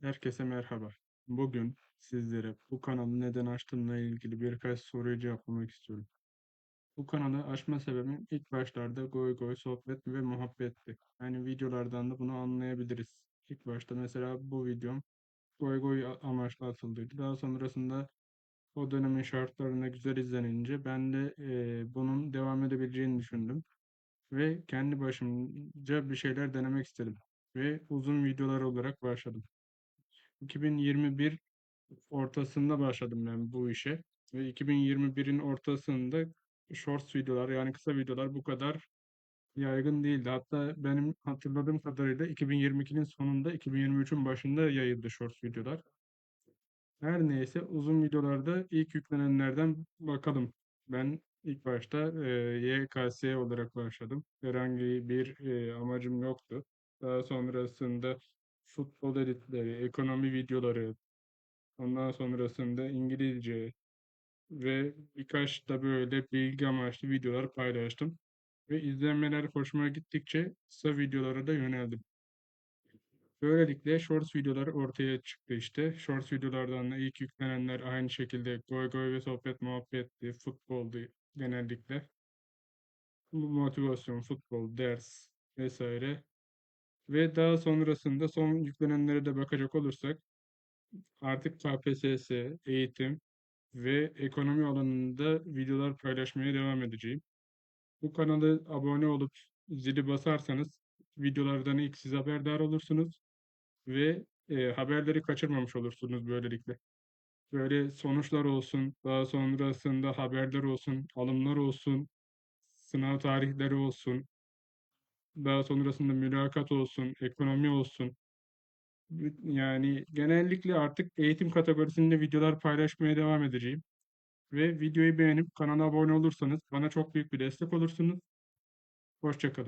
Herkese merhaba. Bugün sizlere bu kanalı neden açtığımla ilgili birkaç soruyu cevaplamak istiyorum. Bu kanalı açma sebebim ilk başlarda goy goy, sohbet ve muhabbetti. Yani videolardan da bunu anlayabiliriz. İlk başta mesela bu videom goy goy amaçlı atıldıydı. Daha sonrasında o dönemin şartlarına güzel izlenince ben de eee, bunun devam edebileceğini düşündüm. Ve kendi başımca bir şeyler denemek istedim. Ve uzun videolar olarak başladım. 2021 ortasında başladım ben bu işe. Ve 2021'in ortasında shorts videolar yani kısa videolar bu kadar yaygın değildi. Hatta benim hatırladığım kadarıyla 2022'nin sonunda 2023'ün başında yayıldı shorts videolar. Her neyse uzun videolarda ilk yüklenenlerden bakalım. Ben ilk başta e, YKS olarak başladım. Herhangi bir e, amacım yoktu. Daha sonrasında futbol editleri, ekonomi videoları, ondan sonrasında İngilizce ve birkaç da böyle bilgi amaçlı videolar paylaştım. Ve izlenmeler hoşuma gittikçe kısa videolara da yöneldim. Böylelikle Shorts videoları ortaya çıktı işte. Shorts videolardan da ilk yüklenenler aynı şekilde goy goy ve sohbet muhabbetti, futboldu genellikle. Motivasyon, futbol, ders vesaire. Ve daha sonrasında son yüklenenlere de bakacak olursak artık KPSS, eğitim ve ekonomi alanında videolar paylaşmaya devam edeceğim. Bu kanala abone olup zili basarsanız videolardan ilk siz haberdar olursunuz ve e, haberleri kaçırmamış olursunuz böylelikle. Böyle sonuçlar olsun, daha sonrasında haberler olsun, alımlar olsun, sınav tarihleri olsun, daha sonrasında mülakat olsun, ekonomi olsun. Yani genellikle artık eğitim kategorisinde videolar paylaşmaya devam edeceğim. Ve videoyu beğenip kanala abone olursanız bana çok büyük bir destek olursunuz. Hoşça kalın.